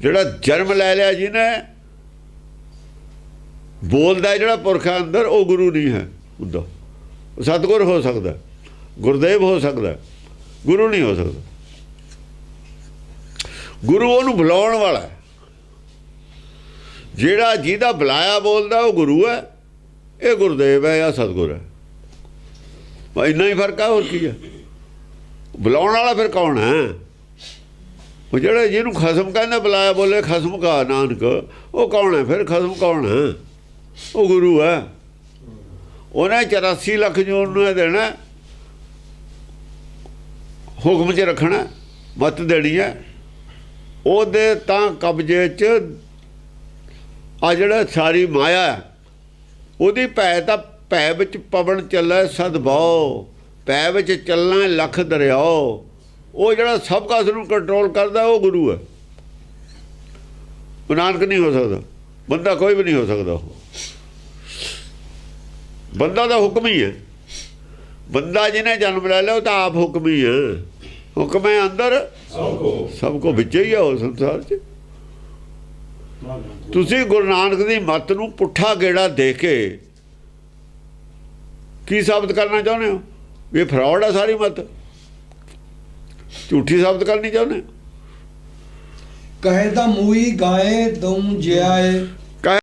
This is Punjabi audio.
ਜਿਹੜਾ ਜਨਮ ਲੈ ਲਿਆ ਜਿਹਨੇ ਬੋਲਦਾ ਹੈ ਜਿਹੜਾ ਪੁਰਖਾਂ ਅੰਦਰ, ਉਹ ਗੁਰੂ ਨਹੀਂ ਹੈ। ਹੁੰਦਾ ਉਹ ਸਤਿਗੁਰ ਹੋ ਸਕਦਾ ਗੁਰਦੇਵ ਹੋ ਸਕਦਾ ਗੁਰੂ ਨਹੀਂ ਹੋ ਸਕਦਾ। ਗੁਰੂ ਉਹਨੂੰ ਬੁਲਾਉਣ ਵਾਲਾ ਜਿਹੜਾ ਜਿਹਦਾ ਬੁਲਾਇਆ ਬੋਲਦਾ, ਉਹ ਗੁਰੂ ਹੈ, ਇਹ ਗੁਰਦੇਵ ਹੈ ਜਾਂ ਸਤਿਗੁਰ ਹੈ। ਬਸ ਇੰਨਾ ਹੀ ਫ਼ਰਕ ਹੈ ਹੋਰ ਕੀ ਹੈ। ਬੁਲਾਉਣ ਵਾਲਾ ਫਿਰ ਕੌਣ ਹੈ? ਉਹ ਜਿਹੜਾ ਜਿਹਨੂੰ ਖਸਮ ਕਹਿੰਦਾ, ਬੁਲਾਇਆ ਬੋਲੇ, ਖਸਮ ਕਾ ਨਾਨਕ। ਉਹ ਕੌਣ ਹੈ? ਫਿਰ ਖਸਮ ਕੌਣ ਹੈ? ਉਹ ਗੁਰੂ ਹੈ। ਉਹਨੇ 84 ਲੱਖ ਜੂਨ ਨੂੰ ਇਹ ਦੇਣਾ, ਹੁਕਮ 'ਚ ਰੱਖਣਾ, ਮਤ ਦੇਣੀ ਹੈ। ਉਹਦੇ ਤਾਂ ਕਬਜ਼ੇ 'ਚ ਆ ਜਿਹੜਾ ਸਾਰੀ ਮਾਇਆ ਉਹਦੀ ਭੈ ਤਾਂ ਭੈ ਵਿੱਚ ਪਵਨ ਚੱਲੈ ਸਦਭਾਉ ਭੈ ਵਿੱਚ ਚੱਲਣਾ ਲੱਖ ਦਰਿਆਓ। ਉਹ ਜਿਹੜਾ ਸਭ ਕਾਸ ਨੂੰ ਕੰਟਰੋਲ ਕਰਦਾ ਉਹ ਗੁਰੂ ਹੈ। ਉਹ ਨਾਨਕ ਨਹੀਂ ਹੋ ਸਕਦਾ। ਬੰਦਾ ਕੋਈ ਵੀ ਨਹੀਂ ਹੋ ਸਕਦਾ ਉਹ। ਬੰਦਾ ਦਾ ਹੁਕਮ ਹੀ ਹੈ। ਬੰਦਾ ਜਿਹਨੇ ਜਨਮ ਲੈ ਲਿਆ ਉਹ ਤਾਂ ਆਪ ਹੁਕਮ ਹੀ ਹੈ। ਹੁਕਮ ਹੈ ਅੰਦਰ? ਸਭ ਕੋ। ਸਭ ਕੋ ਵਿੱਚ ਹੀ ਆ ਉਹ ਸੰਸਾਰ 'ਚ। ਤੁਸੀਂ ਗੁਰੂ ਨਾਨਕ ਦੀ ਮੱਤ ਨੂੰ ਪੁੱਠਾ ਗੇੜਾ ਦੇ ਕੇ ਕੀ ਸਾਬਤ ਕਰਨਾ ਚਾਹੁੰਦੇ ਹੋ? ਵੀ ਇਹ ਫਰਾਡ ਆ ਸਾਰੀ ਮੱਤ। ਝੂਠੀ ਸਾਬਤ ਕਰਨੀ ਚਾਹੁੰਦੇ ਕਹੇ ਦਾ ਮੂਈ ਗਾਏ ਦਉ ਜਿਆਏ।